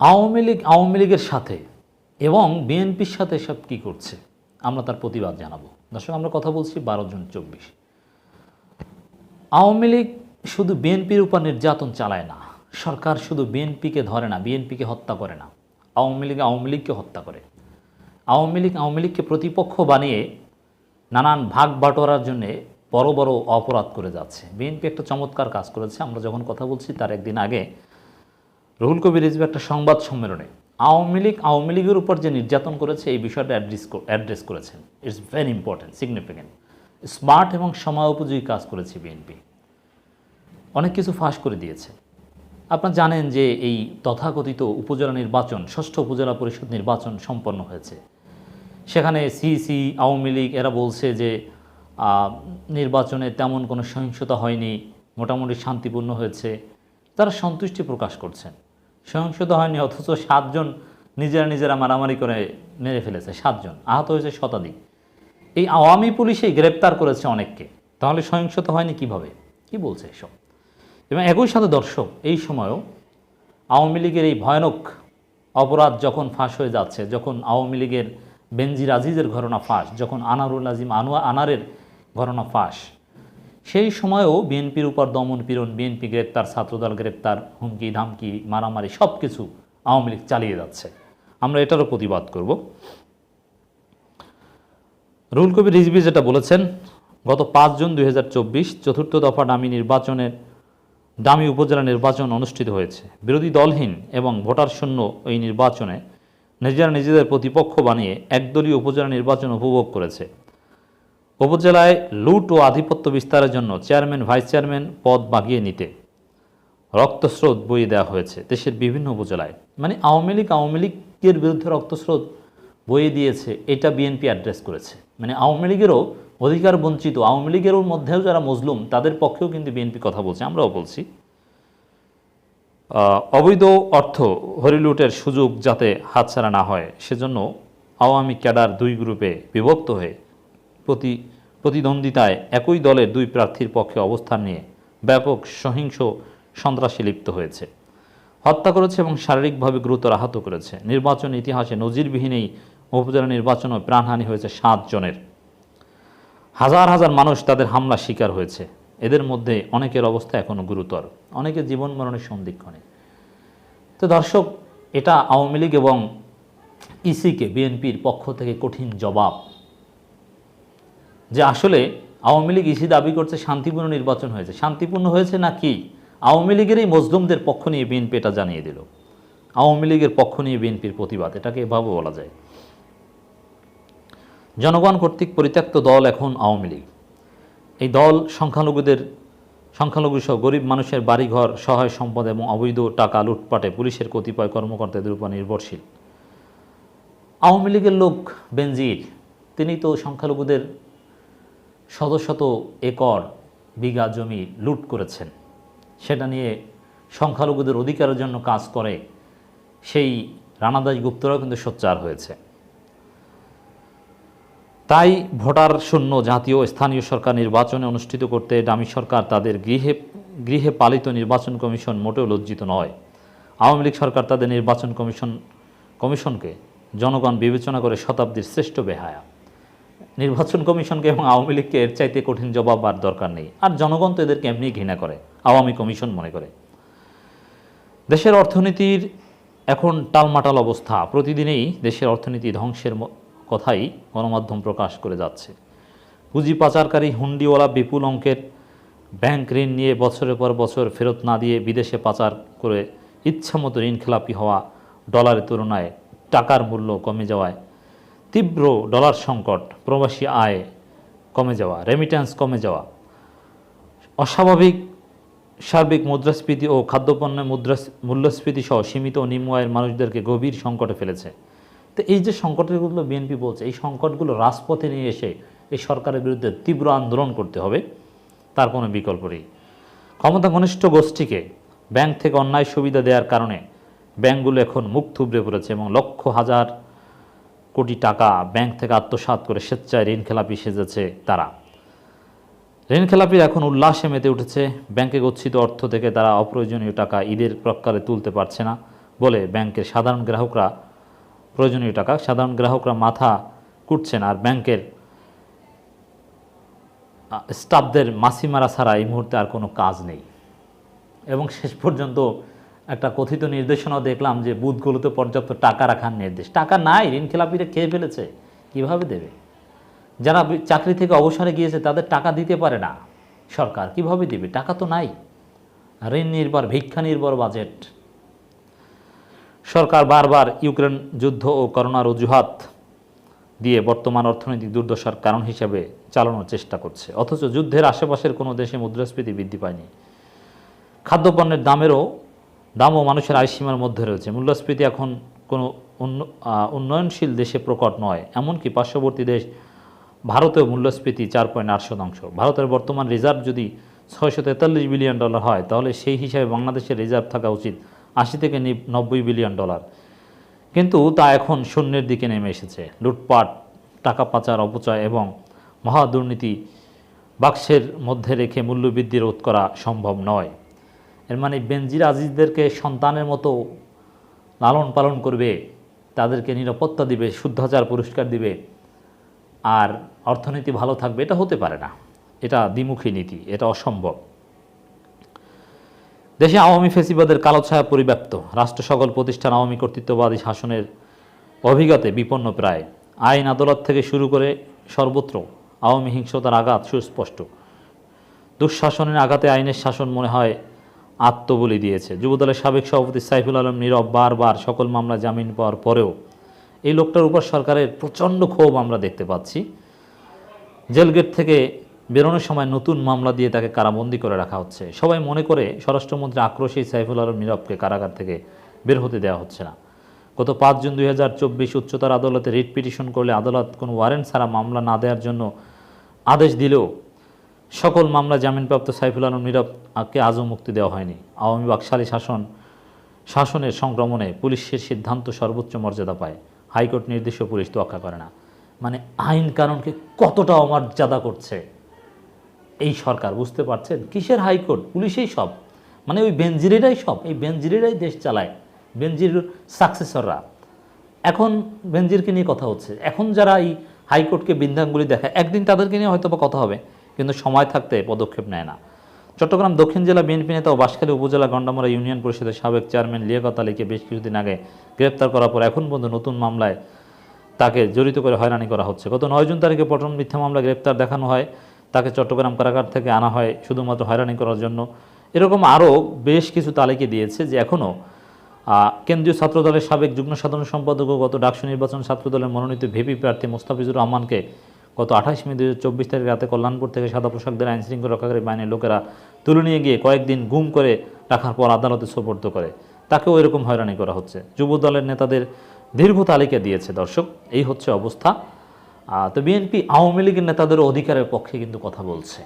আওয়ামী লীগ আওয়ামী লীগের সাথে এবং বিএনপির সাথে সব কি করছে, আমরা তার প্রতিবাদ জানাব। দর্শক, আমরা কথা বলছি বারো জন চব্বিশ। আওয়ামী লীগ শুধু বিএনপির উপর নির্যাতন চালায় না, সরকার শুধু বিএনপিকে ধরে না, বিএনপিকে হত্যা করে না, আওয়ামী লীগ আওয়ামী লীগকে হত্যা করে। আওয়ামী লীগ আওয়ামী লীগকে প্রতিপক্ষ বানিয়ে নানান ভাগ বাটোয়ারার জন্যে বড় বড় অপরাধ করে যাচ্ছে। বিএনপি একটা চমৎকার কাজ করেছে, আমরা যখন কথা বলছি তার একদিন আগে রুহুল কবির রিজভি একটা সংবাদ সম্মেলনে আওয়ামী লীগ, আওয়ামী লীগের উপর যে নির্যাতন করেছে, এই বিষয়টা অ্যাড্রেস অ্যাড্রেস করেছেন। It's very important significant smart এবং সময় উপযোগী কাজ করেছে বিএনপি অনেক কিছু ফাঁস করে দিয়েছে। আপনারা জানেন যে এই তথাকথিত উপজেলা নির্বাচন, ষষ্ঠ উপজেলা পরিষদ নির্বাচন সম্পন্ন হয়েছে। সেখানে সিসি আওয়ামী লীগ, এরা বলছে যে নির্বাচনে তেমন কোনো সহিংসতা হয়নি, মোটামুটি শান্তিপূর্ণ হয়েছে। তারা সন্তুষ্টি প্রকাশ করছেন। সহিংসতা হয়নি, অথচ সাতজন নিজেরা নিজেরা মারামারি করে মেরে ফেলেছে, সাতজন। আহত হয়েছে শতাধিক। এই আওয়ামী পুলিশই গ্রেপ্তার করেছে অনেককে। তাহলে সহিংসতা হয়নি কীভাবে? কি বলছে এসব? এবং একই সাথে দর্শক, এই সময়ও আওয়ামী লীগের এই ভয়ানক অপরাধ যখন ফাঁস হয়ে যাচ্ছে, যখন আওয়ামী লীগের বেনজির আজিজের ঘটনা ফাঁস, যখন আনারুল আজিম আনোয়া আনারের ঘটনা ফাঁস সেই সময়েও বিএনপির উপর দমন পীড়ন, বিএনপি গ্রেপ্তার, ছাত্রদল গ্রেপ্তার, হুমকি, ধামকি, মারামারি সব কিছু আওয়ামী লীগ চালিয়ে যাচ্ছে। আমরা এটারও প্রতিবাদ করব। রুল কবির রিজভি যেটা বলেছেন, গত পাঁচ জুন দু হাজার চব্বিশ চতুর্থ দফা ডামি নির্বাচনের, দামি উপজেলা নির্বাচন অনুষ্ঠিত হয়েছে। বিরোধী দলহীন এবং ভোটার শূন্য এই নির্বাচনে নিজেরা নিজেদের প্রতিপক্ষ বানিয়ে একদলীয় উপজেলা নির্বাচন উপভোগ করেছে। উপজেলায় লুট ও আধিপত্য বিস্তারের জন্য চেয়ারম্যান, ভাইস চেয়ারম্যান পদ বাগিয়ে নিতে রক্তস্রোত বইয়ে দেওয়া হয়েছে দেশের বিভিন্ন উপজেলায়। মানে আওয়ামী লীগ, আওয়ামী লীগের বিরুদ্ধে রক্তস্রোত বইয়ে দিয়েছে, এটা বিএনপি অ্যাড্রেস করেছে। মানে আওয়ামী লীগেরও অধিকার বঞ্চিত, আওয়ামী লীগেরও মধ্যেও যারা মজলুম, তাদের পক্ষেও কিন্তু বিএনপি কথা বলছে, আমরাও বলছি। অবৈধ অর্থ হরিলুটের সুযোগ যাতে হাতছাড়া না হয়, সেজন্য আওয়ামী ক্যাডার দুই গ্রুপে বিভক্ত হয়ে প্রতি প্রতিদ্বন্দ্বিতায় একই দলের দুই প্রার্থীর পক্ষে অবস্থান নিয়ে ব্যাপক সহিংস সন্ত্রাসী লিপ্ত হয়েছে। হত্যা করেছে এবং শারীরিকভাবে গুরুতর আহত করেছে। নির্বাচন ইতিহাসে নজিরবিহীন এই উপজেলা নির্বাচনে প্রাণহানি হয়েছে সাত জনের। হাজার হাজার মানুষ তাদের হামলা শিকার হয়েছে। এদের মধ্যে অনেকের অবস্থা এখনও গুরুতর। অনেকে জীবন মরণের সন্দিক্ষণে তো দর্শক, এটা আওয়ামী লীগ এবং ইসিকে, বিএনপির পক্ষ থেকে কঠিন জবাব। যে আসলে আওয়ামী লীগ ইসি দাবি করছে শান্তিপূর্ণ নির্বাচন হয়েছে। শান্তিপূর্ণ হয়েছে না কি? আওয়ামী লীগের এই মজলুমদের পক্ষ নিয়ে বিএনপি এটা জানিয়ে দিল। আওয়ামী লীগের পক্ষ নিয়ে বিএনপির প্রতিবাদ, এটাকে এভাবে বলা যায়। জনগণ কর্তৃক পরিত্যক্ত দল এখন আওয়ামী লীগ। এই দল সংখ্যালঘুদের, সংখ্যালঘু সহ গরিব মানুষের বাড়িঘর, সহায় সম্পদ এবং অবৈধ টাকা লুটপাটে পুলিশের কতিপয় কর্মকর্তাদের উপর নির্ভরশীল। আওয়ামী লীগের লোক বেনজির, তিনি তো সংখ্যালঘুদের শত শত একর বিঘা জমি লুট করেছেন। সেটা নিয়ে সংখ্যালঘুদের অধিকারের জন্য কাজ করে সেই রানাদাস গুপ্তরাও কিন্তু সোচ্চার হয়েছে। তাই ভোটার শূন্য জাতীয় স্থানীয় সরকার নির্বাচনে অনুষ্ঠিত করতে ডামি সরকার তাদের গৃহে গৃহে পালিত নির্বাচন কমিশন মোটেও লজ্জিত নয়। আওয়ামী লীগ সরকার তাদের নির্বাচন কমিশন, কমিশনকে জনগণ বিবেচনা করে শতাব্দীর শ্রেষ্ঠ বেহায়া। নির্বাচন কমিশনকে এবং আওয়ামী লীগকে এর চাইতে কঠিন জবাব আর দরকার নেই। আর জনগণ তো এদেরকে এমনি ঘৃণা করে, আওয়ামী কমিশন মনে করে। দেশের অর্থনীতির এখন টালমাটাল অবস্থা। প্রতিদিনেই দেশের অর্থনীতি ধ্বংসের কথাই গণমাধ্যম প্রকাশ করে যাচ্ছে। পুঁজি পাচারকারী হুন্ডিওয়ালা বিপুল অঙ্কের ব্যাংক ঋণ নিয়ে বছরের পর বছর ফেরত না দিয়ে বিদেশে পাচার করে ইচ্ছামতো ঋণ খেলাপি হওয়া ডলারের তুলনায় টাকার মূল্য কমে যাওয়ায় তীব্র ডলার সংকট, প্রবাসী আয় কমে যাওয়া রেমিট্যান্স কমে যাওয়া, অস্বাভাবিক সার্বিক মুদ্রাস্ফীতি ও খাদ্যপণ্যের মুদ্রাস, মূল্যস্ফীতি সহ সীমিত ও নিম্ন আয়ের মানুষদেরকে গভীর সংকটে ফেলেছে। তো এই যে সংকটগুলো বিএনপি বলছে, এই সংকটগুলো রাজপথে নিয়ে এসে এই সরকারের বিরুদ্ধে তীব্র আন্দোলন করতে হবে, তার কোনো বিকল্প নেই। ক্ষমতা ঘনিষ্ঠ গোষ্ঠীকে ব্যাংক থেকে অন্যায় সুবিধা দেওয়ার কারণে ব্যাংকগুলো এখন মুখ থুবড়ে পড়েছে এবং লক্ষ হাজার কোটি টাকা ব্যাংক থেকে আত্মসাৎ করে স্বেচ্ছায় ঋণ খেলাপি সেজেছে তারা। ঋণ খেলাপির এখন উল্লাসে মেতে উঠেছে। ব্যাংকে গচ্ছিত অর্থ থেকে তারা অপ্রয়োজনীয় টাকা ঈদের প্রকারে তুলতে পারছে না বলে ব্যাংকের সাধারণ গ্রাহকরা প্রয়োজনীয় টাকা, সাধারণ গ্রাহকরা মাথা কুটছেন আর ব্যাংকের স্টাফদের মাসি মারা ছাড়া এই মুহূর্তে আর কোনো কাজ নেই। এবং শেষ পর্যন্ত একটা কথিত নির্দেশনাও দেখলাম যে বুথগুলোতে পর্যাপ্ত টাকা রাখার নির্দেশ। টাকা নাই ঋণ খেলাপিরা খেয়ে ফেলেছে। কীভাবে দেবে? যারা চাকরি থেকে অবসরে গিয়েছে, তাদের টাকা দিতে পারে না সরকার। কীভাবে দিবে? টাকা তো নাই। ঋণ নির্ভর, ভিক্ষা নির্ভর বাজেট। সরকার বারবার ইউক্রেন যুদ্ধ ও করোনার অজুহাত দিয়ে বর্তমান অর্থনৈতিক দুর্দশার কারণ হিসেবে চালানোর চেষ্টা করছে। অথচ যুদ্ধের আশেপাশের কোনো দেশে মুদ্রাস্ফীতি বৃদ্ধি পায়নি। খাদ্যপণ্যের দামেরও দামও মানুষের আয়সীমার মধ্যে রয়েছে। মূল্যস্ফীতি এখন কোনো উন্ন- উন্নয়নশীল দেশে প্রকট নয়। এমনকি পার্শ্ববর্তী দেশ ভারতেও মূল্যস্ফীতি চার পয়েন্ট আট শতাংশ। ভারতের বর্তমান রিজার্ভ যদি ছয়শো তেতাল্লিশ বিলিয়ন ডলার হয়, তাহলে সেই হিসাবে বাংলাদেশের রিজার্ভ থাকা উচিত আশি থেকে নব্বই বিলিয়ন ডলার। কিন্তু তা এখন শূন্যের দিকে নেমে এসেছে। লুটপাট, টাকা পাচার, অপচয় এবং মহা দুর্নীতি বাক্সের মধ্যে রেখে মূল্যবৃদ্ধি রোধ করা সম্ভব নয়। এর মানে বেনজির আজিজদেরকে সন্তানের মতো লালন পালন করবে, তাদেরকে নিরাপত্তা দিবে, শুদ্ধাচার পুরস্কার দিবে, আর অর্থনীতি ভালো থাকবে, এটা হতে পারে না। এটা দ্বিমুখী নীতি, এটা অসম্ভব। দেশে আওয়ামী ফেসিবাদের কালো ছায়া পরিব্যাপ্ত। রাষ্ট্র সকল প্রতিষ্ঠান আওয়ামী কর্তৃত্ববাদী শাসনের অভিজ্ঞতে বিপন্ন প্রায়। আইন আদালত থেকে শুরু করে সর্বত্র আওয়ামী হিংসতার আঘাত সুস্পষ্ট। দুঃশাসনের আঘাতে আইনের শাসন মনে হয় আত্মবলি দিয়েছে। যুবদলের সাবেক সভাপতি সাইফুল আলম নীরব বারবার সকল মামলা জামিন পাওয়ার পরেও এই লোকটার উপর সরকারের প্রচণ্ড ক্ষোভ আমরা দেখতে পাচ্ছি। জেলগেট থেকে বেরোনোর সময় নতুন মামলা দিয়ে তাকে কারাবন্দি করে রাখা হচ্ছে। সবাই মনে করে স্বরাষ্ট্রমন্ত্রী আক্রোশী সাইফুল আলম নীরবকে কারাগার থেকে বের হতে দেওয়া হচ্ছে না। গত পাঁচ জুন দুই হাজার চব্বিশ উচ্চতর আদালতে রিট পিটিশন করলে আদালত কোনো ওয়ারেন্ট ছাড়া মামলা না দেওয়ার জন্য আদেশ দিলেও সকল মামলা জামিনপ্রাপ্ত সাইফুল আলম নীরবকে আজও মুক্তি দেওয়া হয়নি। আওয়ামী বাকশালী শাসন, শাসনের সংক্রমণে পুলিশের সিদ্ধান্ত সর্বোচ্চ মর্যাদা পায়। হাইকোর্ট নির্দেশও পুলিশ তোয়াক্কা করে না। মানে আইন কানুনকে কতটা অমর্যাদা করছে? এই সরকার বুঝতে পারছেন? কিসের হাইকোর্ট? পুলিশেই সব। মানে ওই বেনজিরেরাই সব। এই বেনজিরেরাই দেশ চালায়। বেনজির সাকসেসররা। এখন বেনজিরকে নিয়ে কথা হচ্ছে। এখন যারা এই হাইকোর্টকে বিন্ধাঙ্গুলি দেখায়, একদিন তাদেরকে নিয়ে হয়তো বা কথা হবে। কিন্তু সময় থাকতে পদক্ষেপ নেয় না। চট্টগ্রাম দক্ষিণ জেলা বিএনপি নেতা ও বাঁশখালী উপজেলা গন্ডামরা ইউনিয়ন পরিষদের সাবেক চেয়ারম্যান লিয়াকত আলীকে বেশ কিছুদিন আগে গ্রেপ্তার করার পর এখন পর্যন্ত নতুন মামলায় তাকে জড়িত করে হয়রানি করা হচ্ছে। গত নয় জুন তারিখে পটন মিথ্যা মামলা গ্রেপ্তার দেখানো হয়। তাকে চট্টগ্রাম কারাগার থেকে আনা হয় শুধুমাত্র হয়রানি করার জন্য। এরকম আরও বেশ কিছু তালিকা দিয়েছে যে এখনও কেন্দ্রীয় ছাত্রদলের সাবেক যুগ্ম সাধারণ সম্পাদক ও গত ডাকসু নির্বাচন ছাত্রদলের মনোনীত ভিপি প্রার্থী মোস্তাফিজুর রহমানকে গত আঠাশ মে দু চব্বিশ তারিখ রাতে কল্যাণপুর থেকে সাদা পোশাকদের আইন শৃঙ্খলা রক্ষাকারী বাহিনীর লোকেরা তুলে নিয়ে গিয়ে কয়েকদিন গুম করে রাখার পর আদালতে সোপর্দ করে। তাকেও এরকম হয়রানি করা হচ্ছে। যুব দলের নেতাদের দীর্ঘ তালিকা দিয়েছে দর্শক, এই হচ্ছে অবস্থা। তো বিএনপি আওয়ামী লীগের নেতাদের অধিকারের পক্ষে কিন্তু কথা বলছে।